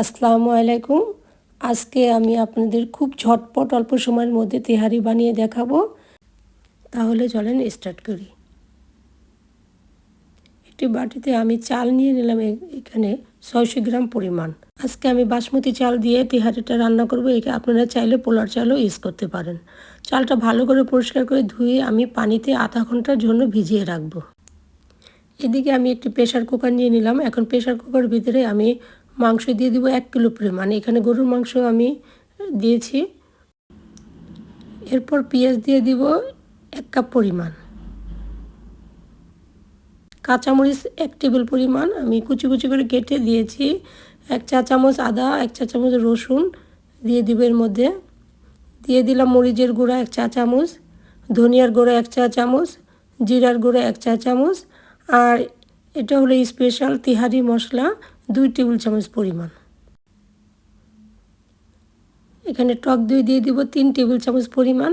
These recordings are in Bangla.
আসসালামু আলাইকুম। আজকে আমি আপনাদের খুব ঝটপট অল্প সময়ের মধ্যে তেহারি বানিয়ে দেখাবো। তাহলে চলেন স্টার্ট করি। একটি বাটিতে আমি চাল নিয়ে নিলাম এখানে ছয়শো গ্রাম পরিমাণ। আজকে আমি বাসমতি চাল দিয়ে তেহারিটা রান্না করব। একে আপনারা চাইলে পোলার চালও ইউজ করতে পারেন। চালটা ভালো করে পরিষ্কার করে ধুয়ে আমি পানিতে আধা ঘণ্টার জন্য ভিজিয়ে রাখব। এদিকে আমি একটি প্রেশার কুকার নিয়ে নিলাম। এখন প্রেশার কুকার ভিতরে আমি মাংস দিয়ে দিব এক কিলো পরিমাণ। এখানে গরুর মাংস আমি দিয়েছি। এরপর পেঁয়াজ দিয়ে দিব এক কাপ পরিমাণ। কাঁচামরিচ এক টেবিল পরিমাণ। আমি কুচি কুচি করে কেটে দিয়েছি। এক চা চামচ আদা, এক চা চামচ রসুন দিয়ে দিব এর মধ্যে। দিয়ে দিলাম মরিচের গুঁড়া এক চা চামচ, ধনিয়ার গুঁড়া এক চা চামচ, জিরার গুঁড়া এক চা চামচ, আর এটা হলো স্পেশাল তিহারি মশলা। দুই টেবিল চামচ পরিমাণ। এখানে টক দই দিয়ে দিব তিন টেবিল চামচ পরিমাণ।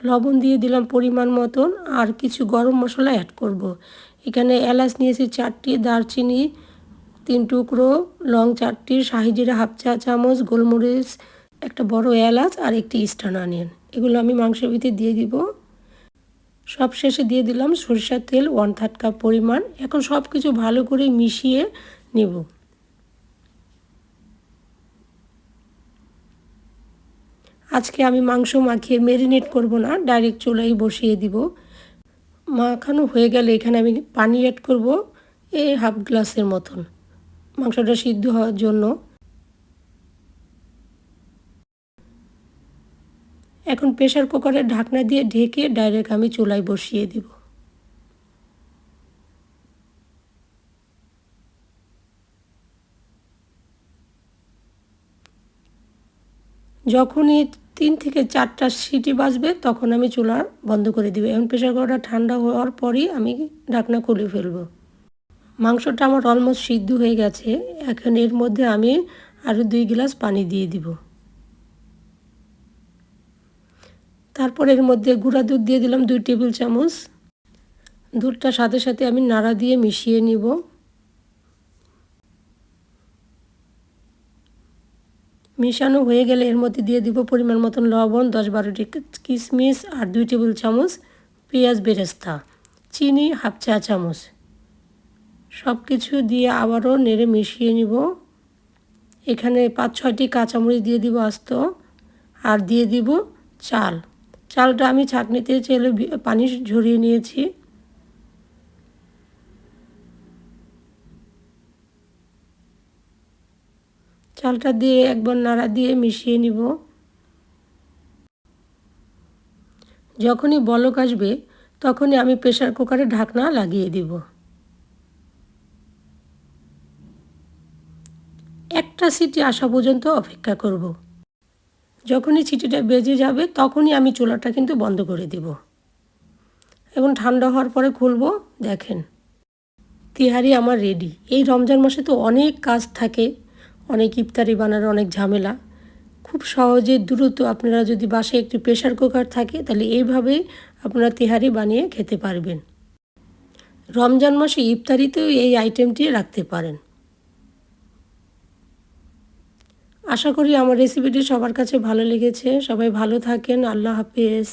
লবণ দিয়ে দিলাম পরিমাণ মতন, আর কিছু গরম মশলা অ্যাড করব। এখানে এলাচ নিয়েছি চারটি, দারচিনি তিন টুকরো, লং চারটি শাহিজিরা হাফ চা চামচ, গোলমরিচ, একটা বড় এলাচ, আর একটি স্টান আনিয়ন এগুলো আমি মাংসের ভিতরে দিয়ে দিব। সব শেষে দিয়ে দিলাম সরিষার তেল ওয়ান থার্ড কাপ পরিমাণ। এখন সব কিছু ভালো করে মিশিয়ে নেব। আজকে আমি মাংস মাখিয়ে মেরিনেট করব না ডাইরেক্ট চুলাই বসিয়ে দিব। মাখানো হয়ে গেলে এখানে আমি পানি অ্যাড করব এই হাফ গ্লাসের মতন। মাংসটা সিদ্ধ হওয়ার জন্য। এখন প্রেশার কুকারের ঢাকনা দিয়ে ঢেকে ডাইরেক্ট আমি চুলায় বসিয়ে দিব। যখনই তিন থেকে চারটা সিটি বাজবে, তখন আমি চুলা বন্ধ করে দিব। এখন প্রেশার কুকারটা ঠান্ডা হওয়ার পরই আমি ঢাকনা খুলে ফেলব। মাংসটা আমার অলমোস্ট সিদ্ধ হয়ে গেছে। এখন এর মধ্যে আমি আরও দুই গ্লাস পানি দিয়ে দিব। তারপর এর মধ্যে গুঁড়া দুধ দিয়ে দিলাম দুই টেবিল চামচ। দুধটার সাথে সাথে আমি নাড়া দিয়ে মিশিয়ে নিব। মিশানো হয়ে গেলে এর মধ্যে দিয়ে দিব পরিমাণ মতন লবণ, দশ বারোটি কিশমিশ আর দুই টেবিল চামচ পেঁয়াজ বেরেস্তা, চিনি হাফ চা চামচ। সব কিছু দিয়ে আবারও নেড়ে মিশিয়ে নিব। এখানে পাঁচ ছয়টি কাঁচামরিচ দিয়ে দিব আস্ত আর দিয়ে দিব চাল। চালটা আমি ছাঁকনিতে চেলে পানি ঝরিয়ে নিয়েছি। চালটা দিয়ে একবার নাড়া দিয়ে মিশিয়ে নিব। যখনই বলক আসবে, তখনই আমি প্রেশার কুকারে ঢাকনা লাগিয়ে দিব। একটা সিটি আসা পর্যন্ত অপেক্ষা করব। যখনই চিটিটা বেজে যাবে তখনই আমি চুলাটা কিন্তু বন্ধ করে দিব। এবং ঠান্ডা হওয়ার পরে খুলবো, দেখেন। তিহারি আমার রেডি এই রমজান মাসে তো অনেক কাজ থাকে, অনেক ইফতারি বানানোর অনেক ঝামেলা। খুব সহজে, দ্রুত আপনারা যদি বাসায় একটি প্রেশার কুকার থাকে, তাহলে এইভাবে আপনারা তেহারি বানিয়ে খেতে পারবেন। রমজান মাসে ইফতারিতেও এই আইটেমটি রাখতে পারেন। আশা করি আমার রেসিপিটি সবার কাছে ভালো লেগেছে। সবাই ভালো থাকেন। আল্লাহ হাফিজ।